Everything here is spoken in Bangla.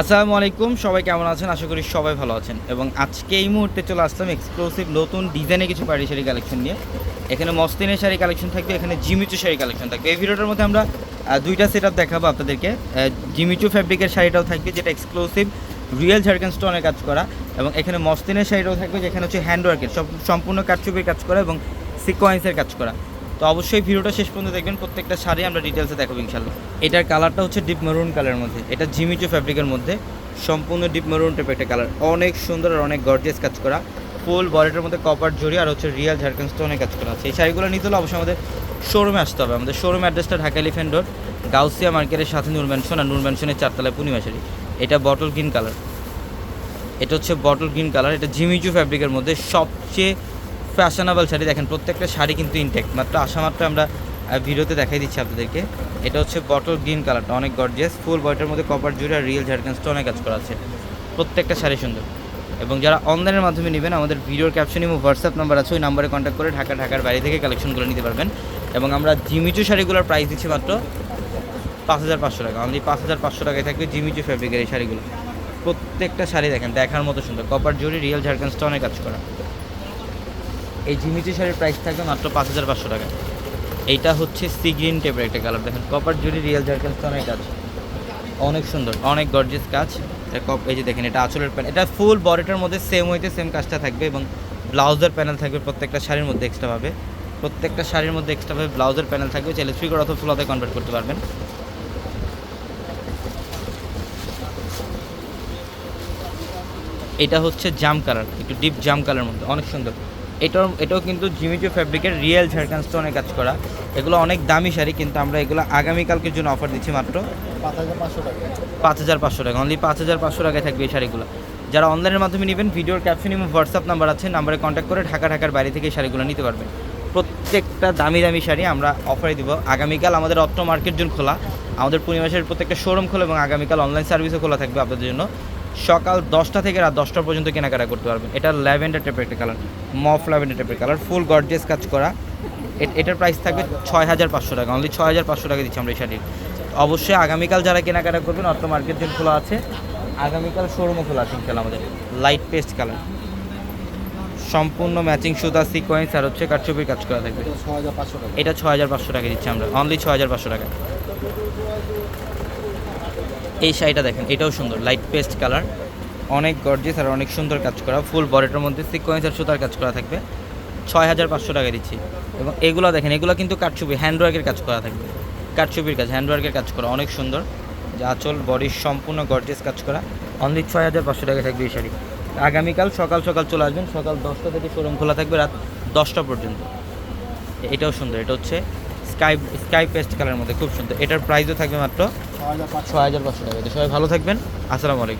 আসসালামু আলাইকুম, সবাই কেমন আছেন? আশা করি সবাই ভালো আছেন। এবং আজকে এই মুহূর্তে চলে আসলাম এক্সক্লুসিভ নতুন ডিজাইনে কিছু পাড়ি শাড়ি কালেকশন নিয়ে। এখানে মস্তিনের শাড়ি কালেকশন থাকবে, এখানে জিমিচু শাড়ি কালেকশন থাকবে। এই ভিডিওটার মধ্যে আমরা দুইটা সেট আপ দেখাবো আপনাদেরকে। জিমিচু ফ্যাব্রিকের শাড়িটাও থাকবে, যেটা এক্সক্লুসিভ রিয়েল ঝাড়খান স্টোনের কাজ করা। এবং এখানে মস্তিনের শাড়িটাও থাকবে, যেখানে হচ্ছে হ্যান্ডওয়ার্কের সব সম্পূর্ণ কারচুপির কাজ করা এবং সিকোয়েন্সের কাজ করা। তো অবশ্যই ভিডিওটা শেষ পর্যন্ত দেখবেন, প্রত্যেকটা শাড়ি আমরা ডিটেলসে দেখাবো ইনশাল্লাহ এটার কালারটা হচ্ছে ডিপ মেরুন কালারের মধ্যে, এটা জিমিচু ফ্যাব্রিকের মধ্যে, সম্পূর্ণ ডিপ মেরুন টাইপের একটা কালার অনেক সুন্দর আর অনেক গর্জিয়াস কাজ করা ফুল বডিটার মধ্যে কপার জড়ি আর হচ্ছে রিয়েল ঝাড়খান স্টোনের কাজ করা আছে। এই শাড়িগুলো নিতে হলে অবশ্যই আমাদের শোরুমে আসতে হবে। আমাদের শোরুম অ্যাড্রেসটা ঢাকা এলিফেন্ট রোড গাউসিয়া মার্কেটের সাথে নূর ম্যানশন আর নূর ম্যানশনের চারতলায় পূর্ণিমা শাড়ি। এটা বটল গ্রিন কালার এটা হচ্ছে বটল গ্রিন কালার এটা জিমিচু ফ্যাব্রিকের মধ্যে সবচেয়ে ফ্যাশনেবল শাড়ি। দেখেন, প্রত্যেকটা শাড়ি কিন্তু ইনটেক্ট মাত্র আসা মাত্র আমরা ভিডিওতে দেখাই দিচ্ছি আপনাদেরকে। এটা হচ্ছে বটল গ্রিন কালারটা অনেক গর্জিয়াস ফুল বয়টার মধ্যে কপার জুড়ে আর রিয়েল ঝাড়খান স্টোনের কাজ করা আছে। প্রত্যেকটা শাড়ি সুন্দর। এবং যারা অনলাইনের মাধ্যমে নেবেন, আমাদের ভিডিওর ক্যাপশনে এবং হোয়াটসঅ্যাপ নাম্বার আছে, ওই নাম্বারে কন্ট্যাক্ট করে ঢাকা, ঢাকার বাইরে থেকে কালেকশনগুলো নিতে পারবেন। এবং আমরা জিমিচু শাড়িগুলোর প্রাইস দিচ্ছি মাত্র পাঁচ হাজার পাঁচশো টাকা। অনলি পাঁচ হাজার পাঁচশো টাকায় থাকবে জিমিচু ফ্যাব্রিকের এই শাড়িগুলো। প্রত্যেকটা শাড়ি দেখেন, দেখার মতো সুন্দর। কপার জুড়ি রিয়েল ঝাড়খান স্টোনের কাজ করা। এই জিমিচু শাড়ির প্রাইস থাকবে মাত্র পাঁচ হাজার পাঁচশো টাকা। এইটা হচ্ছে সি গ্রিন টাইপের একটা কালার দেখেন কপার জুড়ি রিয়েল ঝাড়খান স্টোনের কাজ। অনেক সুন্দর, অনেক গর্জিয়াস কাজ। কপ- এই যে দেখেন, এটা আঁচলের প্যানেল এটা ফুল বডিটার মধ্যে সেম হইতে সেম কাজটা থাকবে এবং ব্লাউজের প্যানেল থাকবে প্রত্যেকটা শাড়ির মধ্যে এক্সট্রাভাবে প্রত্যেকটা শাড়ির মধ্যে এক্সট্রাভাবে ব্লাউজের প্যানেল থাকবে। চাইলে কোড অথবা ফুলাতে কনভার্ট করতে পারবেন। এটা হচ্ছে জাম কালার একটু ডিপ জাম কালার মধ্যে। অনেক সুন্দর। এটাও এটাও কিন্তু জিমিচু ফ্যাব্রিকের রিয়েল ঝাড়খান স্টোনে কাজ করা। এগুলো অনেক দামি শাড়ি, কিন্তু আমরা এগুলো আগামীকালকের জন্য অফার দিচ্ছি মাত্র পাঁচ হাজার পাঁচশো টাকা। অনলি পাঁচ হাজার পাঁচশো টাকায় থাকবে এই শাড়িগুলো। যারা অনলাইনের মাধ্যমে নেবেন, ভিডিওর ক্যাপশন এবং হোয়াটসঅ্যাপ নাম্বার আছে নাম্বারে কন্ট্যাক্ট করে ঢাকা, ঢাকার বাইরে থেকে শাড়িগুলো নিতে পারবেন। প্রত্যেকটা দামি দামি শাড়ি আমরা অফারে দিব। আগামীকাল আমাদের অত্র মার্কেট জোন খোলা। আমাদের পূর্ণিমাসের প্রত্যেকটা শোরুম খোলা এবং আগামীকাল অনলাইন সার্ভিসও খোলা থাকবে আপনাদের জন্য। সকাল দশটা থেকে রাত দশটা পর্যন্ত কেনাকাটা করতে পারবেন। এটা ল্যাভেন্ডার টাইপের একটা কালার মফ ল্যাভেন্ডার টাইপের কালার ফুল গর্জিয়াস কাজ করা। এটার প্রাইস থাকবে ছয় হাজার পাঁচশো টাকা অনলি ছয় হাজার পাঁচশো টাকা দিচ্ছি আমরা এই শাড়ির। অবশ্যই আগামীকাল যারা কেনাকাটা করবেন অত্র মার্কেট জোন খোলা আছে। আগামীকাল শোরুমও খোলা আছে ইনশাল্লাহ আমাদের। লাইট পেস্ট কালার সম্পূর্ণ ম্যাচিং সুতা সিকোয়েন্স আর হচ্ছে কারচুপির কাজ করা থাকবে। ছ হাজার পাঁচশো টাকা। এটা ছয় হাজার পাঁচশো টাকা দিচ্ছি আমরা অনলি ছয় হাজার পাঁচশো টাকা। এই শাড়িটা দেখেন, এটাও সুন্দর লাইট পেস্ট কালার অনেক গর্জিয়াস আর অনেক সুন্দর কাজ করা ফুল বডিটার মধ্যে সিকোয়েন্স আর সুতার কাজ করা থাকবে। ছয় হাজার পাঁচশো টাকা দিচ্ছি। এবং এগুলো দেখেন, এগুলো কিন্তু কাঠছুপি হ্যান্ডওয়ার্কের কাজ করা থাকবে। কাঠছুপির কাজ হ্যান্ডওয়ার্কের কাজ করা, অনেক সুন্দর। যা আঁচল বডির সম্পূর্ণ গর্জিয়াস কাজ করা। অনলি ছয় হাজার পাঁচশো টাকা থাকবে এই শাড়ি। আগামীকাল সকাল সকাল চলে আসবেন, সকাল দশটা থেকে শোরুম খোলা থাকবে, রাত দশটা পর্যন্ত। এটাও সুন্দর, এটা হচ্ছে স্কাই স্কাই পেস্ট কালারের মধ্যে, খুব সুন্দর। এটার প্রাইসও থাকবে মাত্র ছয় হাজার পাঁচশো। টাকা। সবাই ভালো থাকবেন। আসসালামু আলাইকুম।